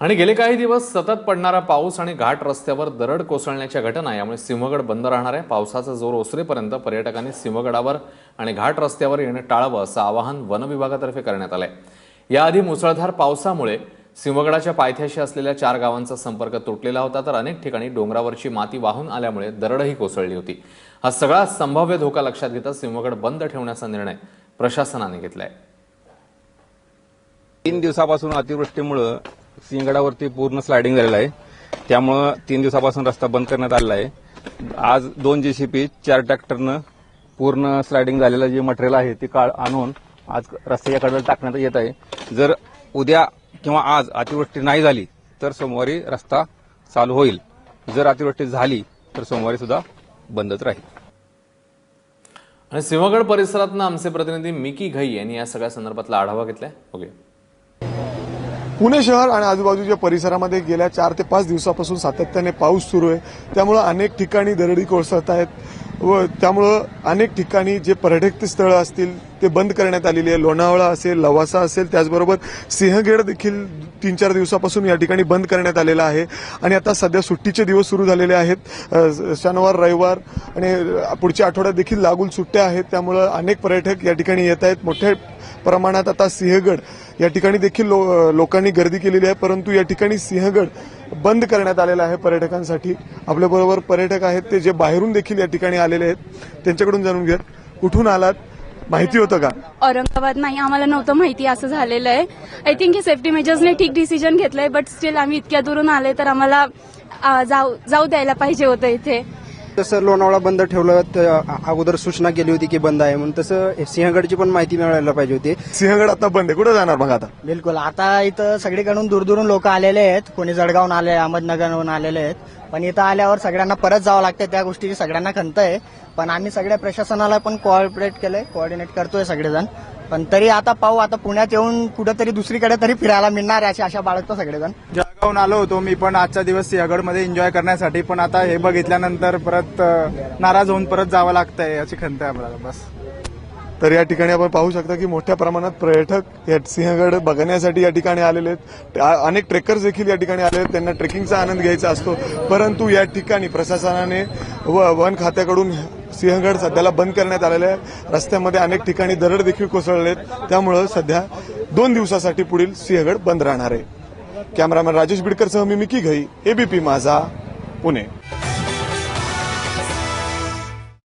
आणि गेले काही दिवस सतत पडणारा पाऊस आणि घाट रस्त्यावर दरड कोसळण्याच्या घटना यामुळे सिंहगड बंद राहणार आहे. पावसाचा जोर ओसरेपर्यंत पर्यटकांनी सिंहगडावर आणि घाट रस्त्यावर येणं टाळावं असं आवाहन वनविभागातर्फे करण्यात आलंय. याआधी मुसळधार पावसामुळे सिंहगडाच्या पायथ्याशी असलेल्या चार गावांचा संपर्क तुटलेला होता तर अनेक ठिकाणी डोंगरावरची माती वाहून आल्यामुळे दरडही कोसळली होती. हा सगळा संभाव्य धोका लक्षात घेता सिंहगड बंद ठेवण्याचा निर्णय प्रशासनाने घेतलाय. तीन दिवसापासून अतिवृष्टीमुळं सिंहगडावरती पूर्ण स्लायडिंग झालेलं आहे. त्यामुळं तीन दिवसापासून रस्ता बंद करण्यात आलेला आहे. आज दोन जेसीपी चार ट्रॅक्टरनं पूर्ण स्लायडिंग झालेलं जे मटेरियल आहे ते काळ आणून आज रस्त्याच्या कडेला टाकण्यात येत आहे. जर उद्या किंवा आज अतिवृष्टी नाही झाली तर सोमवारी रस्ता चालू होईल. जर अतिवृष्टी झाली तर सोमवारी सुद्धा बंदच राहील. आणि सिंहगड परिसरातनं आमचे प्रतिनिधी मिकी घई यांनी या सगळ्या संदर्भातला आढावा घेतलाय. ओके पुणे शहर आणि आजूबाजूच्या परिसरामध्ये गेल्या चार ते पाच दिवसापासून सातत्याने पाऊस सुरू आहे. त्यामुळं अनेक ठिकाणी दरडी कोसळत आहेत. व त्यामुळं अनेक ठिकाणी जे पर्यटक स्थळं असतील ते बंद करण्यात आलेली आहे. लोणावळा असेल लवासा असेल त्याचबरोबर सिंहगड देखील तीन चार दिवसापासून या ठिकाणी बंद करण्यात आलेला आहे. आणि आता सध्या सुट्टीचे दिवस सुरू झालेले आहेत. शनिवार रविवार आणि पुढच्या आठवड्यात देखील लागून सुट्ट्या आहेत. त्यामुळं अनेक पर्यटक या ठिकाणी येत आहेत. मोठ्या प्रमाणात आता सिंहगड या ठिकाणी देखील लो- लोकांनी गर्दी केलेली आहे. परंतु या ठिकाणी सिंहगड बंद करण्यात आलेला आहे पर्यटकांसाठी. आपल्याबरोबर पर्यटक आहेत ते जे बाहेरून देखील या ठिकाणी आलेले आहेत त्यांच्याकडून जाणून घेत कुठून आलात? माहिती होतं का? औरंगाबाद नाही आम्हाला नव्हतं माहिती असं झालेलं आहे. आय थिंक हे सेफ्टी मेजर्सने ठीक डिसिजन घेतलंय बट स्टील आम्ही इतक्या दुरून आले तर आम्हाला आ, जाऊ जाऊ द्यायला पाहिजे होतं इथे. तसं लोणावळा बंद ठेवलं तर अगोदर सूचना केली होती की बंद आहे म्हणून. तसं सिंहगडची पण माहिती मिळायला पाहिजे होती. सिंहगड आता बंद आहे. कुठं जाणार मग आता? बिलकुल. आता इथं सगळीकडून दूरदूरून लोक आलेले आहेत. कोणी जळगावून आले अहमदनगरहून आलेले आहेत. पण इथं आल्यावर सगळ्यांना परत जावं लागतं त्या गोष्टीची सगळ्यांना खंत आहे. पण आम्ही सगळ्या प्रशासनाला पण कोऑर्डिनेट केलंय. कोऑर्डिनेट करतोय सगळेजण. पण तरी आता पाहू. आता पुण्यात येऊन कुठेतरी दुसरीकडे तरी फिरायला मिळणार आहे अशी आशा बाळगतो सगळेजण. जाऊन आलो होतो. मी पण आजचा दिवस सिंहगडमध्ये एन्जॉय करण्यासाठी. पण आता हे बघितल्यानंतर परत नाराज होऊन परत जावं लागतंय अशी खंत आहे आम्हाला. बस. तर या ठिकाणी आपण पाहू शकता की मोठ्या प्रमाणात पर्यटक या सिंहगड बघण्यासाठी या ठिकाणी आलेले आहेत. अनेक ट्रेकर्स देखील या ठिकाणी आले आहेत. त्यांना ट्रेकिंगचा आनंद घ्यायचा असतो. परंतु या ठिकाणी प्रशासनाने व वन खात्याकडून सिंहगड सध्याला बंद करण्यात आलेले आहे. रस्त्यामध्ये अनेक ठिकाणी दरड देखील कोसळले आहेत त्यामुळं सध्या दोन दिवसासाठी पुढील सिंहगड बंद राहणार आहे. कॅमेरामॅन राजेश बिडकरसह मी मिकी घई एबीपी माझा पुणे.